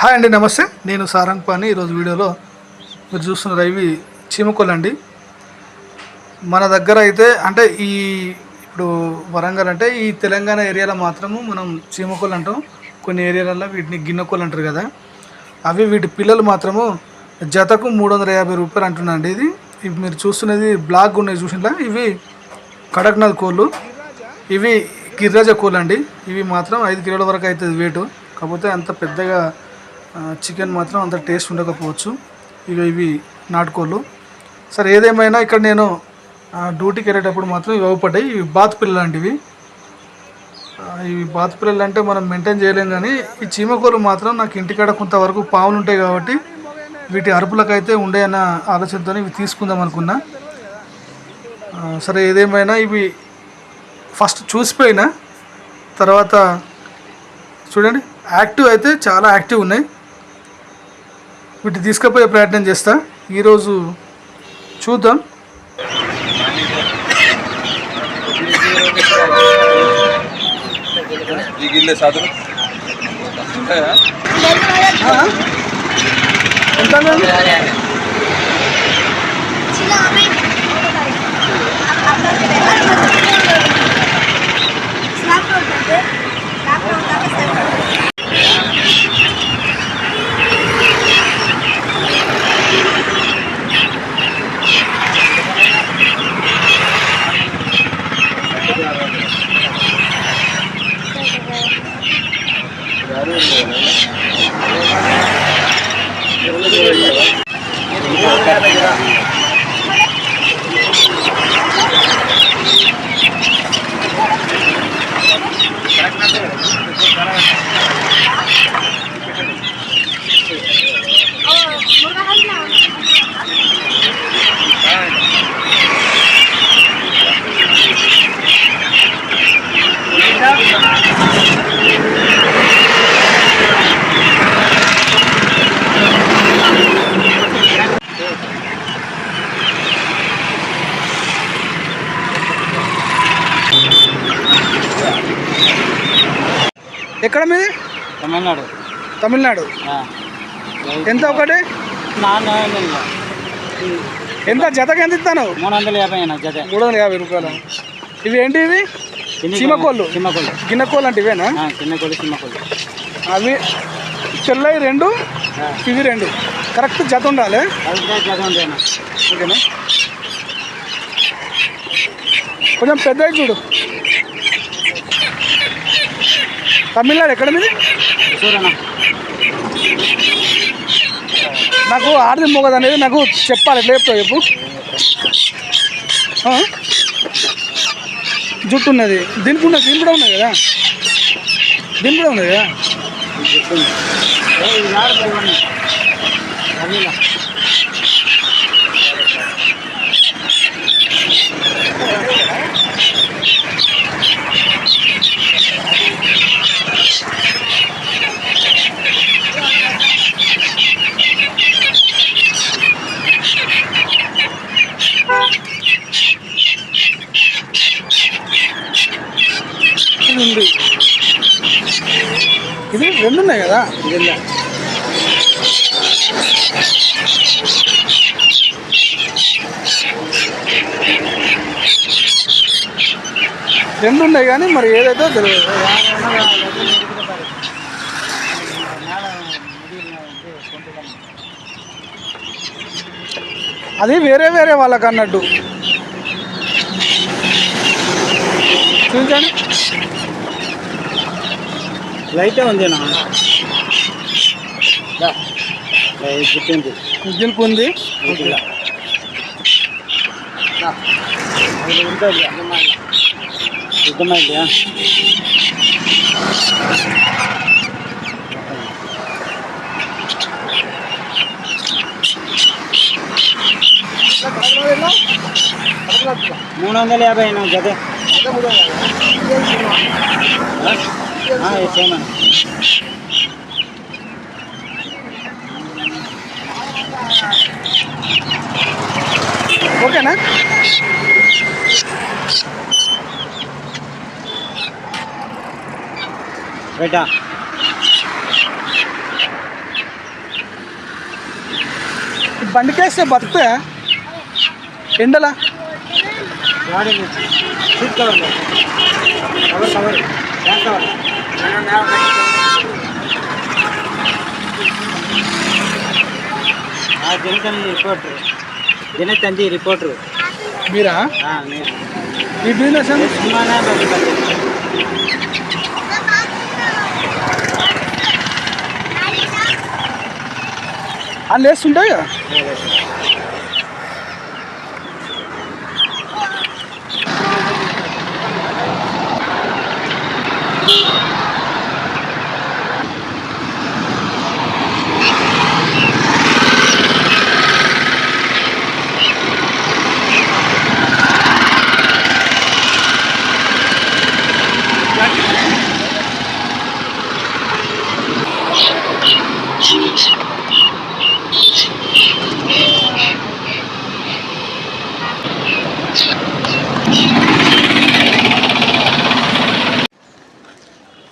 Hi అండి నమస్తే. నేను సారంగ్ పాని ఈరోజు వీడియోలో మీరు చూస్తున్నారు ఇవి చీమకోలు అండి. మన దగ్గర అయితే అంటే ఈ ఇప్పుడు వరంగల్ అంటే ఈ తెలంగాణ ఏరియాలో మాత్రము మనం చీమకోలు అంటాం. కొన్ని ఏరియాలలో వీటిని గిన్నెకోలు అంటారు కదా. అవి వీటి పిల్లలు మాత్రము జతకు మూడు వందల యాభై రూపాయలు అంటున్నాండి ఇది. ఇవి మీరు చూస్తున్నది బ్లాక్ ఉన్నాయి చూసినా ఇవి కడక్నాథ్ కోళ్ళు. ఇవి గిర్రాజ కోళ్ళు అండి. ఇవి మాత్రం ఐదు కిలోల వరకు అవుతుంది వెయిట్ కాకపోతే అంత పెద్దగా చికెన్ మాత్రం అంత టేస్ట్ ఉండకపోవచ్చు. ఇక ఇవి నాటుకోళ్ళు. సరే ఏదేమైనా ఇక్కడ నేను డ్యూటీకి వెళ్ళేటప్పుడు మాత్రం ఇవి అవ్వపడ్డాయి ఇవి బాత్ పిల్లలు లాంటివి. ఇవి బాత్ పిల్లలు అంటే మనం మెయింటైన్ చేయలేం కానీ ఈ చీమకోళ్ళు మాత్రం నాకు ఇంటికాడ కొంతవరకు పావులు ఉంటాయి కాబట్టి వీటి అరుపులకైతే ఉండే అన్న ఆలోచనతో ఇవి తీసుకుందాం అనుకున్నా. సరే ఏదేమైనా ఇవి ఫస్ట్ చూసిపోయినా తర్వాత చూడండి యాక్టివ్ అయితే చాలా యాక్టివ్ ఉన్నాయి. వీటిని తీసుకుపోయే ప్రయత్నం చేస్తా. ఈరోజు చూద్దాం. ఈ Gracias. ఎక్కడ మీది? తమిళనాడు. తమిళనాడు. ఎంత ఒకటి? ఎంత? జతకి ఎంత ఇస్తాను? మూడు వందల యాభై జత. మూడు వందల యాభై రూపాయలు? ఇవి ఏంటి ఇవి? చీమకోళ్ళు చిమ్మకోళ్ళు గిన్నెకోళ్ళు అంటే ఇవేనా? చిన్న కోళ్ళు చిమ్మకోళ్ళు అవి తెల్లవి రెండు ఇవి రెండు. కరెక్ట్ జత ఉండాలి. ఓకేనా? కొంచెం పెద్దవి చూడు. తమిళనాడు ఎక్కడ మీది? నాకు ఆడది మొగదు అనేది నాకు చెప్పాలి ఎట్లా చెప్తావు చెప్పు? జుట్టు ఉన్నది. దీనికి ఉన్నది దీని కూడా ఉన్నది కదా? దీని కూడా ఉన్నది కదా? రెండు ఉన్నాయి కదా? రెండు ఉన్నాయి కానీ మరి ఏదైతే తెలియదు. అది వేరే వేరే వాళ్ళకి అన్నట్టు. చూపించండి. లైటే ఉంది అన్న గుర్తుంది దీనికి ఉంది ఇలా అది ఉంటుంది సిద్ధమైంది మూడు వందల యాభై అయినా జత సేమన్నా ఓకేనా బేటా బండికేస్తే బతుకుతా ఎండలా? Cover cover cover Dinathanthi reporter. Reporter. మీరా? మీ బిజినెస్ వేస్తుంటాయి కదా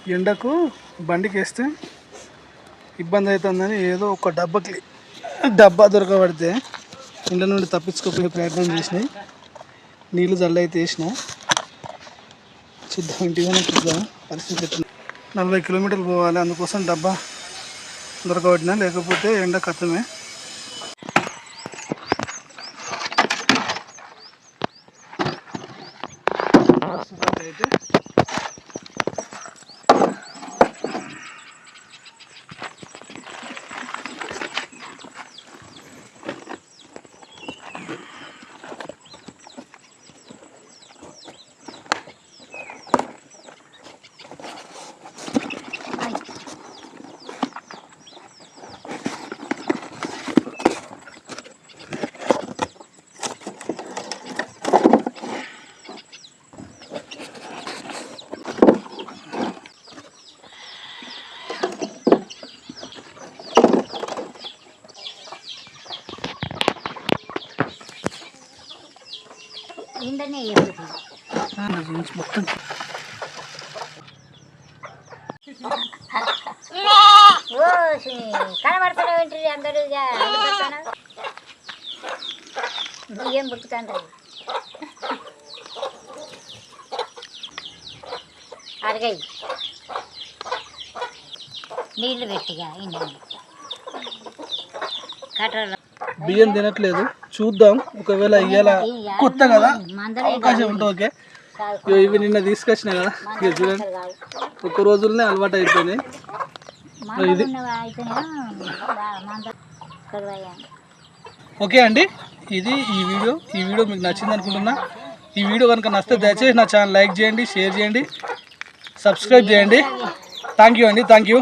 ఎండకు బండికి వేస్తే ఇబ్బంది అవుతుందని ఏదో ఒక డబ్బాకి డబ్బా దొరకబడితే ఇండ నుండి తప్పించుకోపోయే ప్రయత్నం చేసినాయి నీళ్ళు జల్ల అయితే వేసిన చూద్దాం ఇంటిగానే చూద్దాం పరిస్థితి నలభై కిలోమీటర్లు పోవాలి అందుకోసం డబ్బా దొరకబడినా లేకపోతే ఎండ కథమే అయితే ఇండనే ఎప్పుడు నా జీన్స్ మొత్తం ఓ కనబడుతున్నావు ఏంటి అందరూ? పుట్టుతాను నీళ్ళు పెట్టిగా కట్టలు బియ్యం తినట్లేదు. చూద్దాం. ఒకవేళ ఇయ్యాల కొత్త కదా అవకాశం ఉంటుంది ఓకే. ఇవి నిన్న తీసుకొచ్చిన కదా ఇక చూడండి. ఒక రోజులనే అలవాటు అయిపోయినాయి. ఇది. ఓకే అండి. ఇది ఈ వీడియో. ఈ వీడియో మీకు నచ్చింది అనుకుంటున్నా. ఈ వీడియో కనుక నచ్చితే దయచేసి నా ఛానల్ లైక్ చేయండి షేర్ చేయండి సబ్స్క్రైబ్ చేయండి. థ్యాంక్ యూ అండి థ్యాంక్ యూ